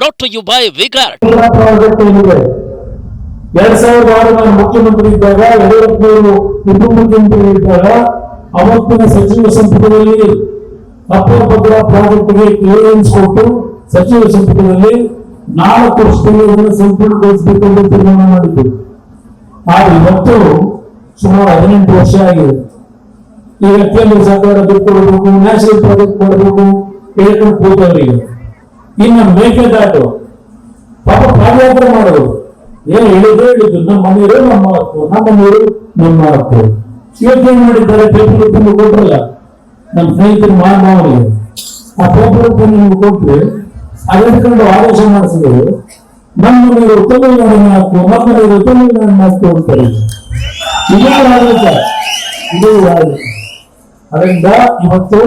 by Vigard. ಎಲ್ಲ project ಏನಿದೆ ಎರಡ್ ಸಾವಿರದ ಆರು ನಾನು ಮುಖ್ಯಮಂತ್ರಿ ಇದ್ದಾಗ, ಯಡಿಯೂರಪ್ಪನವರು ಉಪಮುಖ್ಯಮಂತ್ರಿ ಇದ್ದಾಗ ಅವತ್ತಿನ ಸಚಿವ ಸಂಪುಟದಲ್ಲಿ ಅಪ್ಪಭದ್ರ ಪ್ರಾಜೆಕ್ಟ್ಗೆ ಕ್ಲಿಯರೆನ್ಸ್ ಕೊಟ್ಟು ಸಚಿವ ಸಂಪುಟದಲ್ಲಿ ನಾಲ್ಕು ವರ್ಷದಲ್ಲಿ ಅದನ್ನು ಸಂಪೂರ್ಣಗೊಳಿಸಬೇಕೆಂದು ತೀರ್ಮಾನ ಮಾಡಿದ್ದು ಆದ್ರೆ ಇವತ್ತು ಸುಮಾರು ಹದಿನೆಂಟು ವರ್ಷ ಆಗಿದೆ. ಈಗ ಕೇಂದ್ರ ಸರ್ಕಾರ ದುಡ್ಡು ನ್ಯಾಷನಲ್ ಪ್ರಾಜೆಕ್ಟ್ ಕೊಡಬೇಕು ಹೇಳ್ಕೊಂಡು ಕೂತವರಿಗೆ ಇನ್ನು ಮೇಕೆದಾಟು. ಪಾಪ ಪಾದಯಾತ್ರೆ ಮಾಡೋದು. ಏನು ಹೇಳಿದ್ರು ಹೇಳಿದ್ರು. ನಮ್ಮ ಮನೆಯವರು ನಮ್ಮ ಹಕ್ಕು ನಮ್ಮ ಮನೆಯವರು ನಮ್ಮ ಹಕ್ಕು ಇವತ್ತೇನ್ ಮಾಡಿದ್ದಾರೆ? ಪೇಪರ್ ತುಂಬ ಕೊಟ್ರಲ್ಲ ನಮ್ಮ ಸ್ನೇಹಿತರು ಮಾಡಿ ಆ ಪೇಪರ್ ನಿಮ್ಗೆ ಕೊಟ್ಟರೆ ಅದಕ್ಕೊಂಡು ಆದೇಶ ಮಾಡಿಸಿದ್ರು. ನಮ್ಮ ಮನೆಯವರು ತಮಿಳುನಾಡಿನ ಹಕ್ಕು ನಮ್ಮ ಮನೆಯವರು ತಮಿಳುನಾಡಿನ ಹಕ್ಕು ಅಂತಾರೆ ಇದೇ ಆಡಳಿತ? ಇದೇ ಆಡಳಿತ. ಅದರಿಂದ ಇವತ್ತು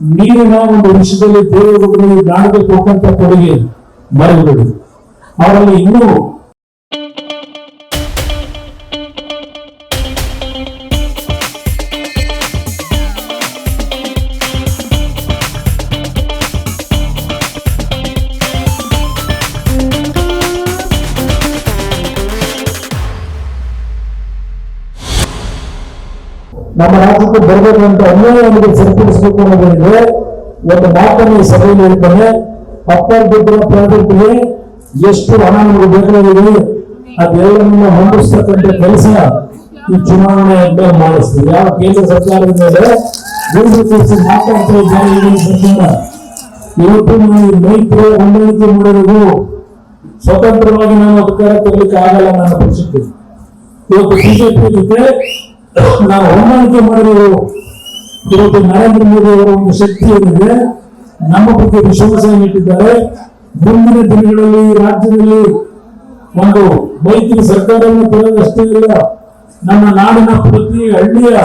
ನೀರಿನ ಒಂದು ವಿಷಯದಲ್ಲಿ ದೇವರುಗಳು ನಾಡಿಗೆ ಕೊಟ್ಟಂತ ಕೊಡುಗೆ ಮರೆಯಬೇಡಿ. ಅವರಲ್ಲಿ ಇನ್ನೂ ನಮ್ಮ ರಾಜ್ಯಕ್ಕೆ ಬರಬೇಕು ಬರಬೇಕಂತ ಅನ್ಯಾಯವನ್ನು ಸರಿಪಡಿಸಬೇಕು ಅನ್ನೋದೇನಿದೆ ಒಂದು ಮಾತನ್ನು ಸಭೆಯಲ್ಲಿ ಹೇಳ್ತಾನೆ. ಅಪ್ಪರ್ ಪ್ರಾಜೆಕ್ಟ್ಗೆ ಎಷ್ಟು ಹಣ ನಮಗೆ ಬೇಕಾಗಿದೆ ಅದೆಲ್ಲ ಹೊಂದಿಸ್ತಕ್ಕಂಥ ಕೆಲಸ ಈ ಚುನಾವಣೆಯನ್ನು ಮಾಡಿಸ್ತೀವಿ. ಯಾವ ಕೇಂದ್ರ ಸರ್ಕಾರದ ಮೇಲೆ ಬಿಜೆಪಿ ಮಾತಾಡ್ತಾ ಇದ್ದಾರೆ ಈಗಿನ ಸರ್ಕಾರ? ಇವತ್ತು ನಾವು ಮೈತ್ರಿ ಹೊಂದಾಣಿಕೆ ಮಾಡೋದು ಸ್ವತಂತ್ರವಾಗಿ ನಾವು ಅಧಿಕಾರ ತರಲಿಕ್ಕೆ ಆಗಲ್ಲ ನನ್ನ ಪಕ್ಷಕ್ಕೆ ಇವತ್ತು ಬಿಜೆಪಿ ಜೊತೆ ನಾವು ಹೊಂದಾಣಿಕೆ ಮಾಡಿದ್ರು ಇವತ್ತು ನರೇಂದ್ರ ಮೋದಿ ಅವರ ಒಂದು ಶಕ್ತಿ ಏನಿದೆ ನಮ್ಮ ಬಗ್ಗೆ ವಿಶ್ವಾಸವನ್ನು ಇಟ್ಟಿದ್ದಾರೆ ಮುಂದಿನ ದಿನಗಳಲ್ಲಿ ರಾಜ್ಯದಲ್ಲಿ ಒಂದು ಮೈತ್ರಿ ಸರ್ಕಾರವನ್ನು ತರೋದಷ್ಟೇ ಇಲ್ಲ ನಮ್ಮ ನಾಡಿನ ಪ್ರತಿ ಹಳ್ಳಿಯ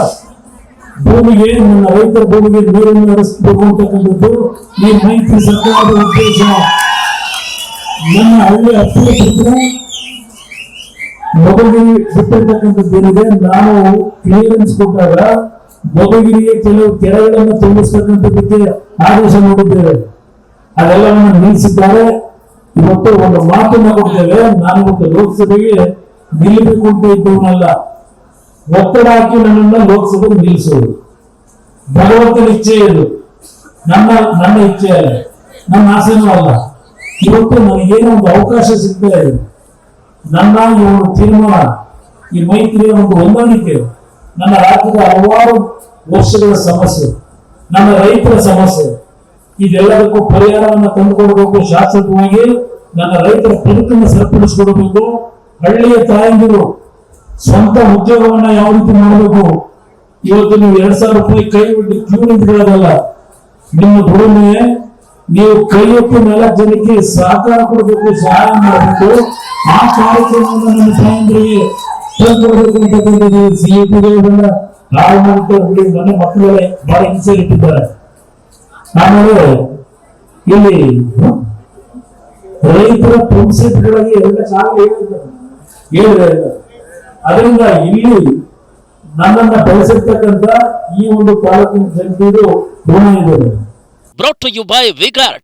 ಭೂಮಿಗೆ, ನನ್ನ ರೈತರ ಭೂಮಿಗೆ ನೀರನ್ನು ಹರಿಸಬೇಕು ಅಂತಕ್ಕಂಥದ್ದು ಈ ಮೈತ್ರಿ ಸರ್ಕಾರದ ಉದ್ದೇಶ. ನನ್ನ ಹಳ್ಳಿ ಹತ್ತಿರ ಮೊದಲಿಗೆ ಏನಿದೆ, ನಾವು ಕ್ಲಿಯರೆನ್ಸ್ ಕೊಟ್ಟಾಗ ಮೊದಲಿಗೆ ಕೆಲವು ಕೆರೆಗಳನ್ನು ತುಂಬಿಸ್ತಕ್ಕಂಥದ್ದಕ್ಕೆ ಆದೇಶ ನೋಡಿದ್ದೇವೆ ಅದೆಲ್ಲವನ್ನು ನಿಲ್ಲಿಸಿದ್ದಾರೆ. ಇವತ್ತು ಒಂದು ಮಾತನ್ನ ಕೊಡ್ತೇವೆ ನಾನು ಇವತ್ತು ಲೋಕಸಭೆಗೆ ನಿಲ್ಲಬೇಕು ಅಂತ ಇದ್ದವನಲ್ಲ. ಒತ್ತಡ ಹಾಕಿ ನನ್ನನ್ನು ಲೋಕಸಭೆಗೆ ನಿಲ್ಲಿಸೋದು. ಭಗವಂತನ ಇಚ್ಛೆ ಇದು. ನನ್ನ ನನ್ನ ಇಚ್ಛೆ ಅಲ್ಲ. ನನ್ನ ಆಸೆನೂ ಅಲ್ಲ. ಇವತ್ತು ನನಗೇನೋ ಒಂದು ಅವಕಾಶ ಸಿಗ್ತಾ ಇದೆ. ನನ್ನ ಒಂದು ತೀರ್ಮಾನ ಈ ಮೈತ್ರಿಯ ಒಂದು ಹೊಂದಾಣಿಕೆ. ನನ್ನ ರಾಜ್ಯದ ಹಲವಾರು ವರ್ಷಗಳ ಸಮಸ್ಯೆ ನನ್ನ ರೈತರ ಸಮಸ್ಯೆ. ಇದೆಲ್ಲದಕ್ಕೂ ಪರಿಹಾರವನ್ನು ತಂದುಕೊಡಬೇಕು ಶಾಶ್ವತವಾಗಿ, ನನ್ನ ರೈತರ ಬದುಕನ್ನು ಸರಿಪಡಿಸಿಕೊಡಬೇಕು. ಹಳ್ಳಿಯ ತಾಯಂದಿರು ಸ್ವಂತ ಉದ್ಯೋಗವನ್ನ ಯಾವ ರೀತಿ ಮಾಡಬೇಕು? ಇವತ್ತು ನೀವು ಎರಡ್ ಸಾವಿರ ರೂಪಾಯಿ ಕೈ ಬಿಟ್ಟು ಕ್ಯೂ ನಿಂತ್ಕೊಳ್ಳೋದಲ್ಲ. ನಿಮ್ಮ ದುಡಿಮೆ ನೀವು ಕೈ ಎತ್ತಿ ನಾಲ್ಕು ಜನಕ್ಕೆ ಸಹಕಾರ ಕೊಡಬೇಕು, ಸಹಾಯ ಮಾಡಬೇಕು. ಆ ಕಾರ್ಯಕ್ರಮವನ್ನು ನಮ್ಮ ತಾಯಂದ್ರಿಗೆ ತಂದುಕೊಡಬೇಕು ಅಂತಕ್ಕಂಥದ್ದು ಸಿಇಪಿಗಳನ್ನ ಹಾಳು ಮಾಡ್ತಾರೆ ನನ್ನ ಮಕ್ಕಳೇ ಬಹಳ ಆಮೇಲೆ ಇಲ್ಲಿ ರೈತರ ಪಂಪ್ ಸೆಟ್ಗಳಿಗೆ ಎಲ್ಲ ಚೆನ್ನಾಗಿ ಹೇಳಿದ್ದಾರೆ. ಅದರಿಂದ ಇಲ್ಲಿ ನನ್ನನ್ನ ಬೆಳೆಸಿರ್ತಕ್ಕಂಥ ಈ ಒಂದು ತಾಲೂಕಿನ ಜನತೆಯು ಋಣ ಇದೆ. Brought you by Vigard.